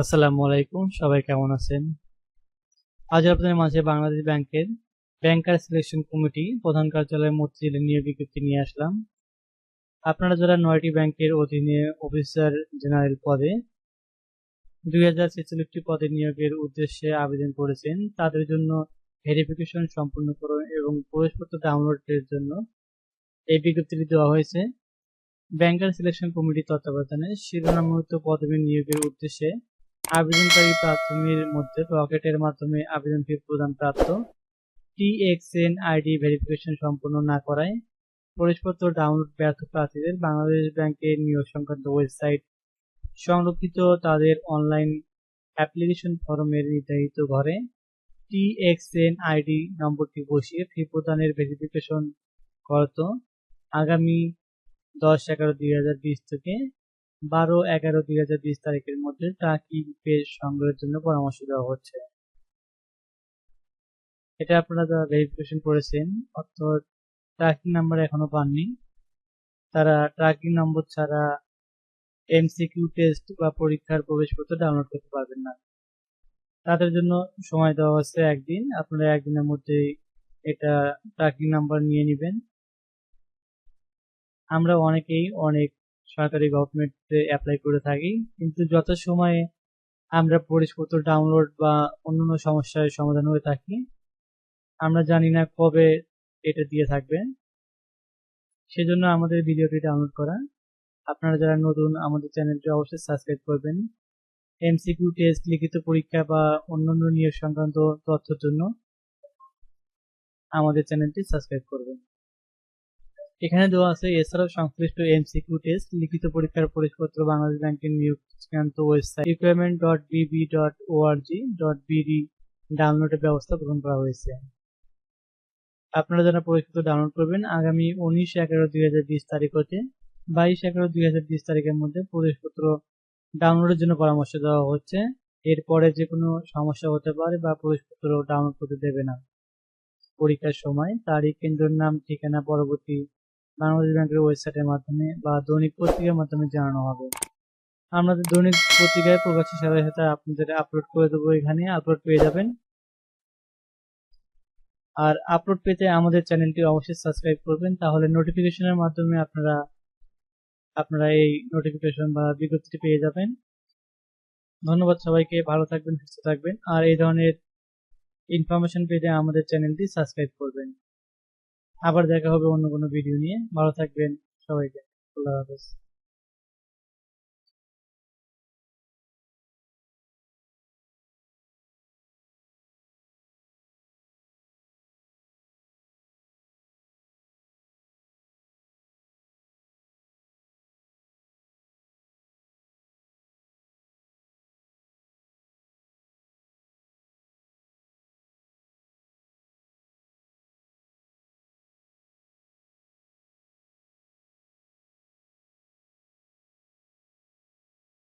আসসালামু আলাইকুম, সবাই কেমন আছেন? আজ আপনাদের মাঝে বাংলাদেশ ব্যাংকের ব্যাংকার সিলেকশন কমিটি প্রধান কার্যালয় মতিঝিলের নিয়োগ বিজ্ঞপ্তি নিয়ে আসলাম। আপনারা যারা নয়টি ব্যাংকের অধীনে অফিসার জেনারেল পদে দুই হাজার ছেচল্লিশটি পদে নিয়োগের উদ্দেশ্যে আবেদন করেছেন, তাদের জন্য ভেরিফিকেশন সম্পূর্ণ করুন এবং প্রবেশপত্র ডাউনলোডের জন্য এই বিজ্ঞপ্তিটি দেওয়া হয়েছে। ব্যাংকার সিলেকশন কমিটির তত্ত্বাবধানে শিরোনামযুক্ত পদবী নিয়োগের উদ্দেশ্যে আবেদনকারী প্রাথমির মধ্যে রকেটের মাধ্যমে আবেদন ফি প্রদান প্রাপ্ত। টিএক্সএন আইডি ভেরিফিকেশন সম্পন্ন না করায় প্রবেশপত্র ডাউনলোড ব্যর্থ প্রার্থীদের বাংলাদেশ ব্যাংকের নিয়োগ সংক্রান্ত ওয়েবসাইট সংরক্ষিত তাদের অনলাইন অ্যাপ্লিকেশন ফর্মের নির্ধারিত ঘরে টিএক্সএন আইডি নম্বরটি বসিয়ে ফি প্রদানের ভেরিফিকেশন করত। আগামী দশ এগারো দুই হাজার বিশ থেকে বারো এগারো দুই হাজার বিশ তারিখের মধ্যে ট্রাকিং পেজ সংগ্রহের জন্য পরামর্শ দেওয়া হচ্ছে। এটা আপনারা যারা ভেরিফিকেশন করেছেন, অর্থাৎ ট্র্যাকিং নাম্বার এখনও পাননি, তারা ট্র্যাকিং নম্বর ছাড়া এমসিকিউ টেস্ট বা পরীক্ষার প্রবেশপত্র ডাউনলোড করতে পারবেন না। তাদের জন্য সময় দেওয়া হচ্ছে একদিন, আপনারা একদিনের মধ্যে এটা ট্র্যাকিং নাম্বার নিয়ে নেবেন। আমরা অনেকেই অনেক সরকারি গভর্নমেন্টে অ্যাপ্লাই করে থাকি। কিন্তু যত সময়ে আমরা পরিষ্পত্র ডাউনলোড বা অন্যান্য সমস্যার সমাধান হয়ে থাকি, আমরা জানি না কবে এটা দিয়ে থাকবে। সেজন্য আমাদের ভিডিওটি ডাউনলোড করা। আপনারা যারা নতুন, আমাদের চ্যানেলটি অবশ্যই সাবস্ক্রাইব করবেন। এমসিকিউ টেস্ট লিখিত পরীক্ষা বা অন্যান্য নিয়োগ সংক্রান্ত তথ্যের জন্য আমাদের চ্যানেলটি সাবস্ক্রাইব করবেন। এখানে দেওয়া আছে, এছাড়াও সংশ্লিষ্ট এমসিকিউ টেস্ট লিখিত পরীক্ষার পরিষ্পত্র বাংলাদেশ ব্যাংকের নিয়োগ সংক্রান্ত website requirement dot BB dot ORG dot BD ডাউনলোডের ব্যবস্থা গ্রহণ করা হয়েছে। আপনারা যারা পরিষ্পত্র ডাউনলোড করবেন, আগামী উনিশ এগারো দুই হাজার বিশ তারিখ হতে বাইশ এগারো দুই হাজার বিশ তারিখের মধ্যে পরিষ্পত্র ডাউনলোডের জন্য পরামর্শ দেওয়া হচ্ছে। এরপরে যে কোনো সমস্যা হতে পারে বা পরিষ্পত্র ডাউনলোড করতে দেবে না। পরীক্ষার সময়, তারিখ, কেন্দ্রের নাম, ঠিকানা, পরবর্তী বাংলাদেশ ব্যাংকের ওয়েবসাইটের মাধ্যমে বা দৈনিক পত্রিকার মাধ্যমে জানানো হবে। আমাদের দৈনিক পত্রিকায় প্রবাসী সেবা সাথে আপনাদের আপলোড করে দেবো এখানে। আপলোড পেয়ে যাবেন। আর আপলোড পেতে আমাদের চ্যানেলটি অবশ্যই সাবস্ক্রাইব করবেন, তাহলে নোটিফিকেশনের মাধ্যমে আপনারা আপনারা এই নোটিফিকেশন বা বিজ্ঞপ্তিটি পেয়ে যাবেন। ধন্যবাদ সবাইকে, ভালো থাকবেন, সুস্থ থাকবেন। আর এই ধরনের ইনফরমেশন পেতে আমাদের চ্যানেলটি সাবস্ক্রাইব করবেন। আবার দেখা হবে অন্য কোনো ভিডিও নিয়ে। ভালো থাকবেন সবাইকে। আল্লাহ হাফেজ।